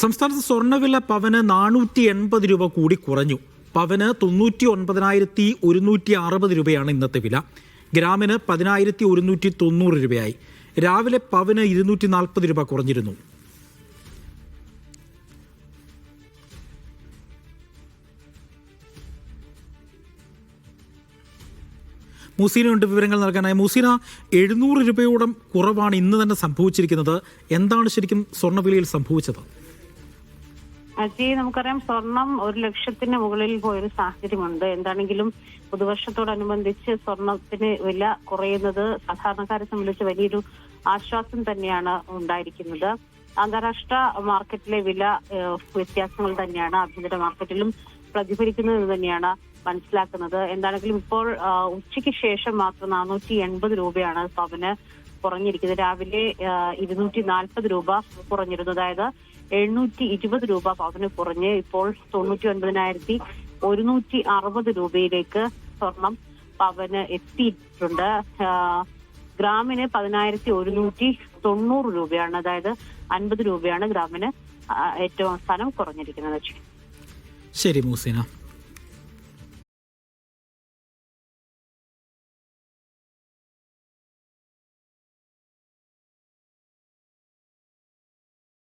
സംസ്ഥാനത്ത് സ്വർണവില പവന് നാനൂറ്റി എൺപത് രൂപ കൂടി കുറഞ്ഞു. പവന് തൊണ്ണൂറ്റി ഒൻപതിനായിരത്തി ഒരുന്നൂറ്റി അറുപത് രൂപയാണ് ഇന്നത്തെ വില. ഗ്രാമിന് പതിനായിരത്തി ഒരുന്നൂറ്റി തൊണ്ണൂറ് രൂപയായി. രാവിലെ പവന് ഇരുന്നൂറ്റി നാൽപ്പത് രൂപ കുറഞ്ഞിരുന്നു. മൂസീനുണ്ട് വിവരങ്ങൾ നൽകാനായി. മൂസീന എഴുന്നൂറ് രൂപയോളം കുറവാണ് ഇന്ന് തന്നെ സംഭവിച്ചിരിക്കുന്നത്. എന്താണ് ശരിക്കും സ്വർണവിലയിൽ സംഭവിച്ചത്? അജയ് നമുക്കറിയാം സ്വർണം ഒരു ലക്ഷത്തിന് മുകളിൽ പോയൊരു സാഹചര്യമുണ്ട്. എന്താണെങ്കിലും പുതുവർഷത്തോടനുബന്ധിച്ച് സ്വർണത്തിന് വില കുറയുന്നത് സാധാരണക്കാരെ സംബന്ധിച്ച് വലിയൊരു ആശ്വാസം തന്നെയാണ് ഉണ്ടായിരിക്കുന്നത്. അന്താരാഷ്ട്ര മാർക്കറ്റിലെ വില വ്യത്യാസങ്ങൾ തന്നെയാണ് ആഭ്യന്തര മാർക്കറ്റിലും പ്രതിഫലിക്കുന്നത് തന്നെയാണ് മനസ്സിലാക്കുന്നത്. എന്താണെങ്കിലും ഇപ്പോൾ ഉച്ചയ്ക്ക് ശേഷം മാത്രം നാനൂറ്റി എൺപത് രൂപയാണ് പവന് കുറഞ്ഞിരിക്കുന്നത്. രാവിലെ ഇരുന്നൂറ്റി നാൽപ്പത് രൂപ കുറഞ്ഞിരുന്നു അതായത് എഴുന്നൂറ്റി ഇരുപത് രൂപ പവന് കുറഞ്ഞ് ഇപ്പോൾ തൊണ്ണൂറ്റി ഒൻപതിനായിരത്തി ഒരുന്നൂറ്റി അറുപത് രൂപയിലേക്ക് സ്വർണം പവന് എത്തിയിട്ടുണ്ട്. ഗ്രാമിന് പതിനായിരത്തി ഒരുന്നൂറ്റി തൊണ്ണൂറ് രൂപയാണ്. അതായത് അൻപത് രൂപയാണ് ഗ്രാമിന് ഏറ്റവും അവസാനം കുറഞ്ഞിരിക്കുന്നത്. ശരി മൂസീന.